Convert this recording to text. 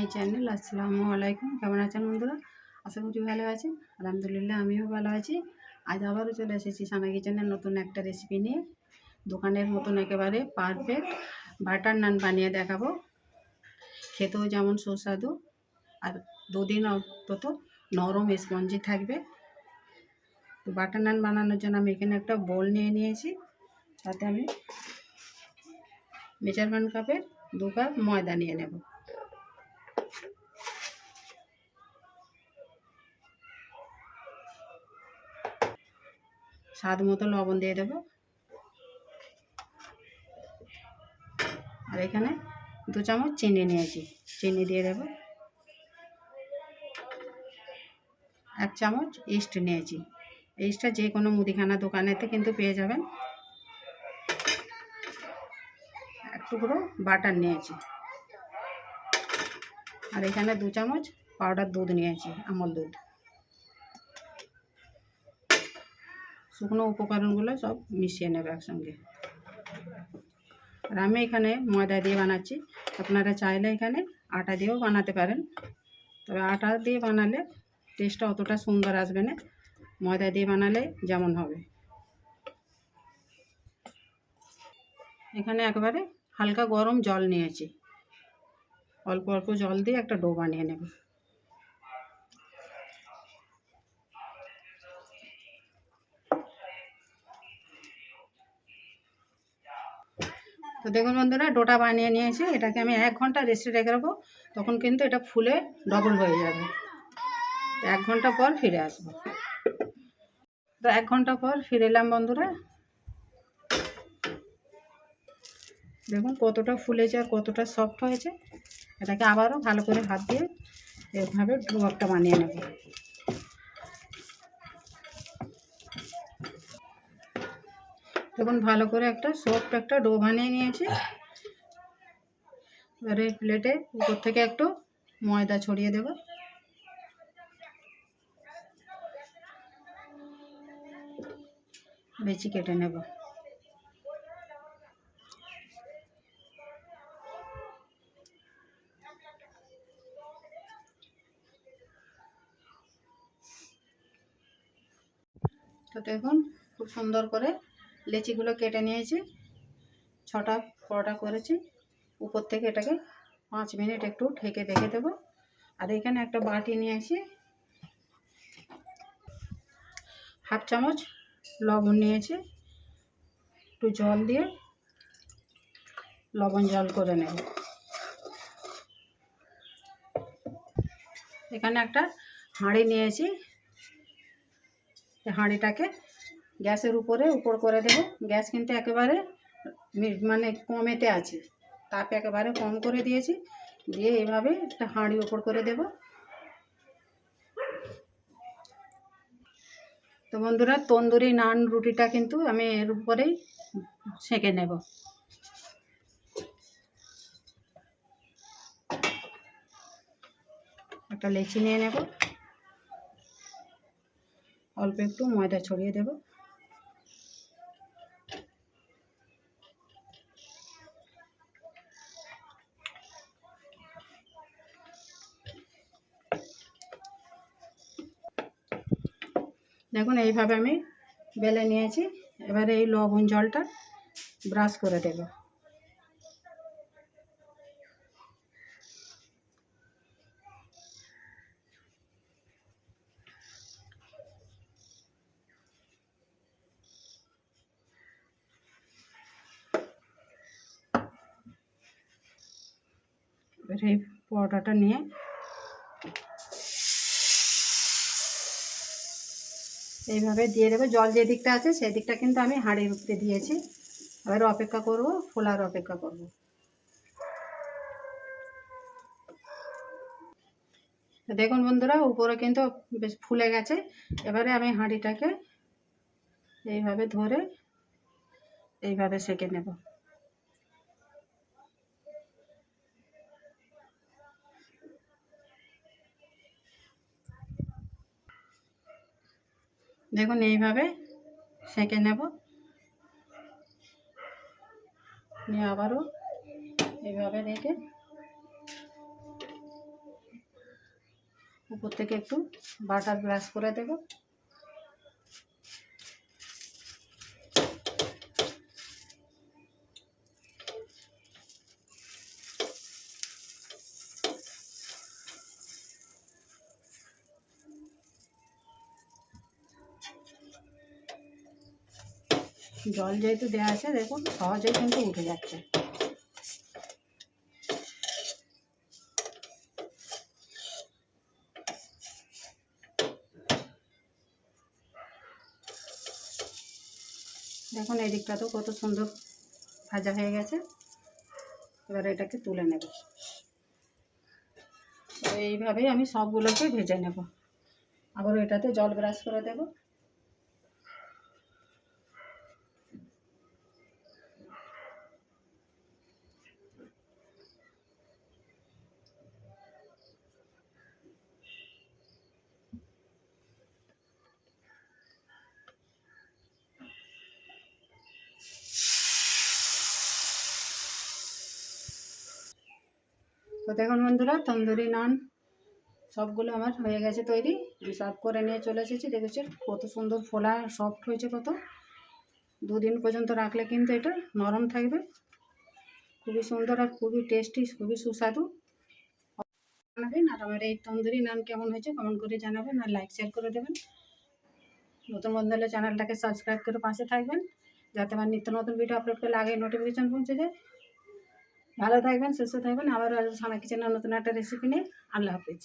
My channel, আসসালামু আলাইকুম। কেমন আছেন বন্ধুরা? আশা করছি ভালো আছেন। আলহামদুলিল্লাহ, আমিও ভালো আছি। আজ আবারও চলে এসেছি সানা কিচেনের নতুন একটা রেসিপি নিয়ে। দোকানের মতন একেবারে পারফেক্ট বাটার নান বানিয়ে দেখাবো। খেতেও যেমন সুস্বাদু। আর দুদিন অন্তত নরম স্পঞ্জি থাকবে। তো বাটার নান বানানোর জন্য আমি এখানে একটা বোল নিয়ে নিয়েছি। তাতে আমি মেজারমেন্ট কাপের দু কাপ ময়দা নিয়ে নেব। স্বাদ মতো লবণ দিয়ে দেবো। আর এখানে দু চামচ চিনি নিয়েছি। চিনি দিয়ে দেবো। এক চামচ ইস্ট নিয়েছি। ইস্টটা যে কোনো মুদিখানা দোকানেতে কিন্তু পেয়ে যাবেন। এক টুকরো বাটার নিয়েছি। আর এখানে দু চামচ পাউডার দুধ নিয়েছি, আমল দুধ। শুকনো উপকরণগুলো সব মিশিয়ে নেবে একসঙ্গে। আর আমি এখানে ময়দা দিয়ে বানাচ্ছি। আপনারা চাইলে এখানে আটা দিয়েও বানাতে পারেন। তবে আটা দিয়ে বানালে টেস্টটা অতটা সুন্দর আসবে না। ময়দা দিয়ে বানালে যেমন হবে। এখানে একবারে হালকা গরম জল নিয়েছি। অল্প অল্প জল দিয়ে একটা ডো বানিয়ে নেব। তো দেখুন বন্ধুরা, ডোটা বানিয়ে নিয়েছি। এটাকে আমি এক ঘণ্টা রেস্টে রেখে রাখব। তখন কিন্তু এটা ফুলে ডবল হয়ে যাবে। এক ঘণ্টা পর ফিরে আসব। তো এক ঘণ্টা পর ফিরে এলাম বন্ধুরা। দেখুন কতটা ফুলেছে আর কতটা সফট হয়েছে। এটাকে আবারও ভালো করে হাত দিয়ে এভাবে ডো বানিয়ে নেব। দেখুন, ভালো করে একটা সফট একটা ডো বানিয়ে নিয়েছি। এবারে প্লেটে উপর থেকে একটু ময়দা ছড়িয়ে দেব। বেশি কেটে নেব। তো দেখুন, খুব সুন্দর করে লেচিগুলো কেটে নিয়েছি, ছটা পরোটা করেছি, উপর থেকে এটাকে পাঁচ মিনিট একটু ঢেকে রেখে দেবো। আর এখানে একটা বাটি নিয়েছি হাফ চামচ লবণ নিয়েছি, একটু জল দিয়ে লবণ জল করে নেব। এখানে একটা হাঁড়ি নিয়েছি হাঁড়িটাকে গ্যাসের উপরে উপর করে দেব। গ্যাস কিন্তু একেবারে মানে কমেতে আছে। তাপ একেবারে কম করে দিয়েছি। দিয়ে এইভাবে একটা হাঁড়ি উপর করে দেব। তো বন্ধুরা, তন্দুরি নান রুটিটা কিন্তু আমি এর উপরেই সেঁকে নেব। একটা লেচি নিয়ে নেব। অল্প একটু ময়দা ছড়িয়ে দেব। দেখুন, এইভাবে আমি বেলে নিয়েছি। এবারে এই লবণ জলটা ব্রাশ করে দেব। এই পরোটাটা নিয়ে এইভাবে দিয়ে দেবো। জল যে দিকটা আছে সেই দিকটা কিন্তু আমি হাঁড়ির উপরে দিয়েছি। এবার অপেক্ষা করব, ফোলার অপেক্ষা করব। দেখুন বন্ধুরা, উপরে কিন্তু বেশ ফুলে গেছে। এবারে আমি হাঁড়িটাকে এইভাবে ধরে এইভাবে সেঁকে নেব। দেখুন, এইভাবে সেঁকে নেব। নিয়ে আবারও এইভাবে রেখে উপর থেকে একটু বাটার ব্রাশ করে দেবো। জল যেহেতু দেওয়া আছে, দেখুন, সহজেই কিন্তু উঠে যাচ্ছে। দেখুন, এই দিকটাতেও কত সুন্দর ভাজা হয়ে গেছে। এবার এটাকে তুলে নেব। এইভাবেই আমি সবগুলোকে ভেজে নেব। আবার এটাতে জল ব্রাশ করে দেবো। তো দেখুন বন্ধুরা, তন্দুরি নান সবগুলো আমার হয়ে গেছে তৈরি। আমি সার্ভ করে নিয়ে চলে এসেছি। দেখেছি কত সুন্দর ফোলা সফট হয়েছে কত। দুদিন পর্যন্ত রাখলে কিন্তু এটা নরম থাকবে। খুবই সুন্দর আর খুবই টেস্টি খুবই সুস্বাদু। জানাবেন আর আমার এই তন্দুরি নান কেমন হয়েছে কমেন্ট করে জানাবেন আর লাইক শেয়ার করে দেবেন। নতুন বন্ধু হলে চ্যানেলটাকে সাবস্ক্রাইব করে পাশে থাকবেন। যাতে আমার নিত্য নতুন ভিডিও আপলোড করলে আগে নোটিফিকেশান পৌঁছে যায়। ভালো থাকবেন সুস্থ থাকবেন। আবার সামনে কিচেনের নতুন একটা রেসিপি নিয়ে আল্লাহ হাফিজ।